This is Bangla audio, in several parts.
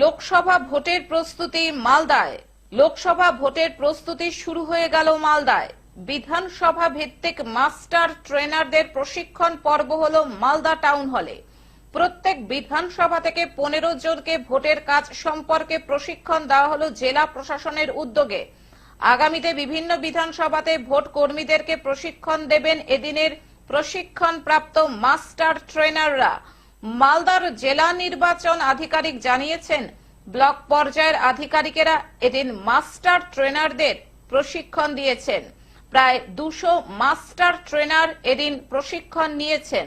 লোকসভা ভোটের প্রস্তুতি মালদায়। লোকসভা ভোটের প্রস্তুতি শুরু হয়ে গেল মালদায়। বিধানসভা ভিত্তিক মাস্টার ট্রেনারদের প্রশিক্ষণ পর্ব হল মালদা টাউন হলে। প্রত্যেক বিধানসভা থেকে পনেরো জনকে ভোটের কাজ সম্পর্কে প্রশিক্ষণ দেওয়া হল জেলা প্রশাসনের উদ্যোগে। আগামীতে বিভিন্ন বিধানসভাতে ভোট কর্মীদেরকে প্রশিক্ষণ দেবেন এদিনের প্রশিক্ষণ প্রাপ্ত মাস্টার ট্রেনাররা। মালদার জেলা নির্বাচন আধিকারিক জানিয়েছেন, ব্লক পর্যায়ের আধিকারিকেরা এদিন মাস্টার ট্রেনারদের প্রশিক্ষণ দিয়েছেন। প্রায় দুশো মাস্টার ট্রেনার এদিন প্রশিক্ষণ নিয়েছেন।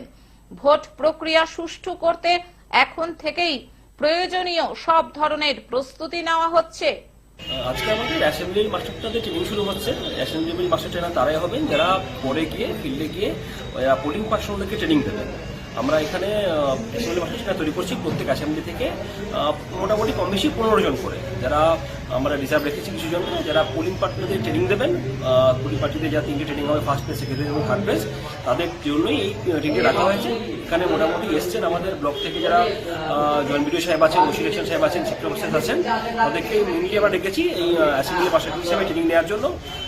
ভোট প্রক্রিয়া সুষ্ঠু করতে এখন থেকেই প্রয়োজনীয় সব ধরনের প্রস্তুতি নেওয়া হচ্ছে। আজকে আমাদের অ্যাসেম্বলি মাস্টারটাদের ট্রেনিং শুরু হচ্ছে। অ্যাসেম্বলি মাস্টার ট্রেনার তারাই হবেন। যারা পরে গিয়ে ফিল্ডে গিয়ে পোলিং পার্সনদেরকে ট্রেনিং দেবেন। আমরা এখানে অ্যাসেম্বলি মাস্টার তৈরি করছি প্রত্যেক অ্যাসেম্বলি থেকে মোটামুটি কম বেশি পনেরো জন করে। যারা আমরা রিজার্ভ রেখেছি কিছু জন যারা পোলিং পার্টিদের ট্রেনিং দেবেন পোলিং পার্টিদের যা তিনটে ট্রেনিং হবে ফার্স্ট পেজ সেকেন্ড এবং থার্ড পেজ তাদের জন্যই এই ট্রেনিংটা রাখা হয়েছে। এখানে মোটামুটি এসছেন আমাদের ব্লক থেকে যারা জয়েন্ট বিডিও সাহেব আছেন ওসিলেকশন সাহেব আছেন, শিক্ষক আছেন, তাদেরকে মেনলি আমরা ডেকেছি এই অ্যাসেম্বলি মাস্টার হিসেবে ট্রেনিং নেওয়ার জন্য।